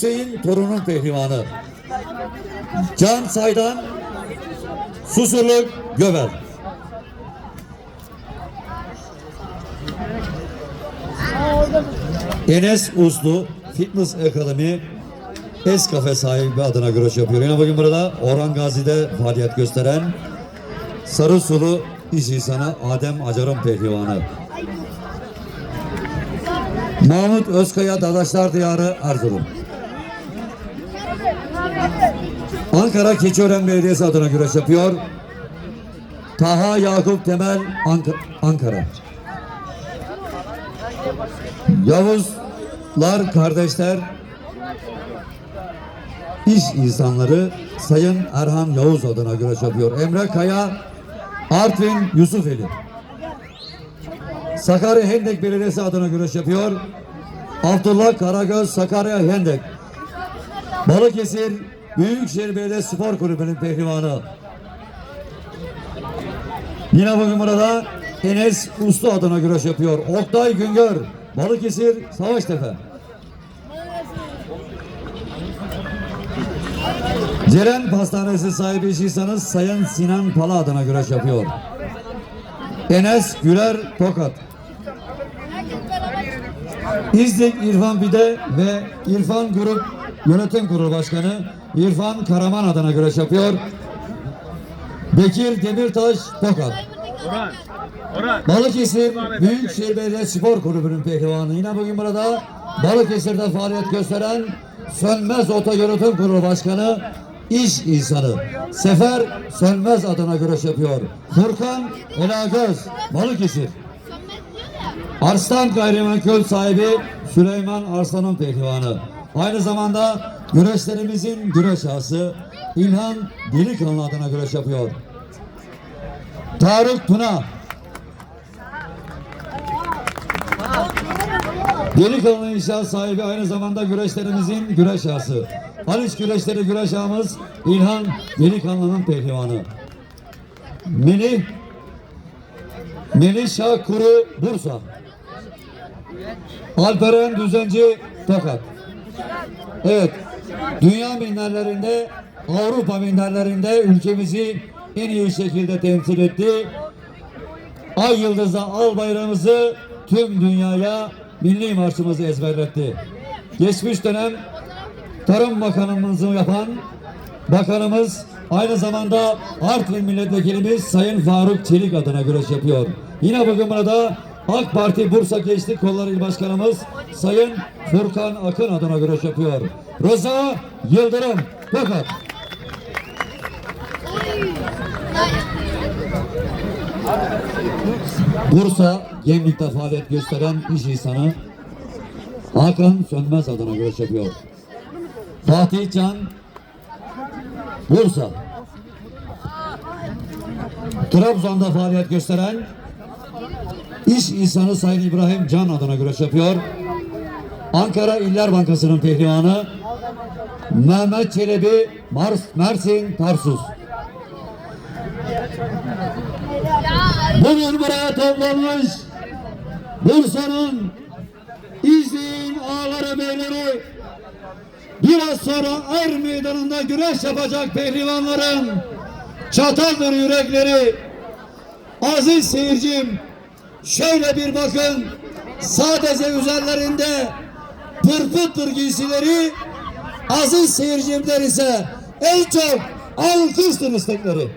Hüseyin torunun pehlivanı. Can Saydan Susurluk Göbel. Enes Uslu Fitness Akademi Es Kafe sahibi adına güreş yapıyor. Yine bugün burada Orhan Gazi'de faaliyet gösteren Sarı Sulu İş insanı Adem Acar'ın pehlivanı. Mahmut Özkaya Dadaşlar Diyarı Erzurum. Ankara Keçiören Belediyesi adına güreş yapıyor. Taha Yakup Temel Ank- Ankara. Yavuzlar kardeşler iş insanları Sayın Erhan Yavuz adına güreş yapıyor. Emre Kaya Artvin Yusufeli. Sakarya Hendek Belediyesi adına güreş yapıyor. Abdullah Karagöz Sakarya Hendek. Balıkesir Büyükşehir Belediye Spor Kulübü'nün pehlivanı. Yine bugün burada Enes Uslu adına güreş yapıyor. Oktay Güngör Balıkesir Savaştepe. Ceren Pastanesi sahibi işiysanız Sayın Sinan Pala adına güreş yapıyor. Enes Güler Tokat. İznik İrfan Bide ve İrfan Grup Yönetim Kurulu Başkanı İrfan Karaman adına güreş yapıyor. Bekir Demirtaş Tokat. Orhan. Orhan. Balıkesir Büyükşehir Belediye Spor Kulübü'nün pehlivanı. Yine bugün burada Balıkesir'de faaliyet gösteren Sönmez Oto Yönetim Kurulu Başkanı iş insanı Sefer Sönmez adına güreş yapıyor. Furkan Elagöz Balıkesir. Arslan Gayrimenkul sahibi Süleyman Arslan'ın pehlivanı. Aynı zamanda güreşlerimizin güreş ağası İlhan Delikanlı adına güreş yapıyor. Tarık Tuna Delikanlı inşaat sahibi aynı zamanda güreşlerimizin güreş ağası. Haliç güreşleri güreş ağamız İlhan Delikanlı'nın pehlivanı. Melih Melih Şah Kuru Bursa. Alperen Düzenci Tokat. Evet. Dünya minderlerinde Avrupa minderlerinde ülkemizi en iyi şekilde temsil etti. Ay yıldızla al bayrağımızı tüm dünyaya milli marşımızı ezberletti. Geçmiş dönem Tarım Bakanımızı yapan bakanımız aynı zamanda Artvin Milletvekilimiz Sayın Faruk Çelik adına güreş yapıyor. Yine bugün burada AK Parti Bursa Gençlik Kolları İl Başkanımız Sayın Furkan Akın adına güreş yapıyor. Rıza Yıldırım Tokat. Bursa Gemlik'te faaliyet gösteren iş insanı Hakan Sönmez adına güreş yapıyor. Fatih Can Bursa Trabzon'da faaliyet gösteren iş insanı Sayın İbrahim Can adına güreş yapıyor. Ankara İller Bankası'nın pehlivanı Mehmet Çelebi Mars, Mersin Tarsus. Bugün buraya toplanmış Bursa'nın İznik'in ağları beyleri biraz sonra er meydanında güreş yapacak pehlivanların çataldır yürekleri aziz seyircim şöyle bir bakın sadece üzerlerinde pırpıttır giysileri aziz seyircimler ise en çok alkıştır istekleri.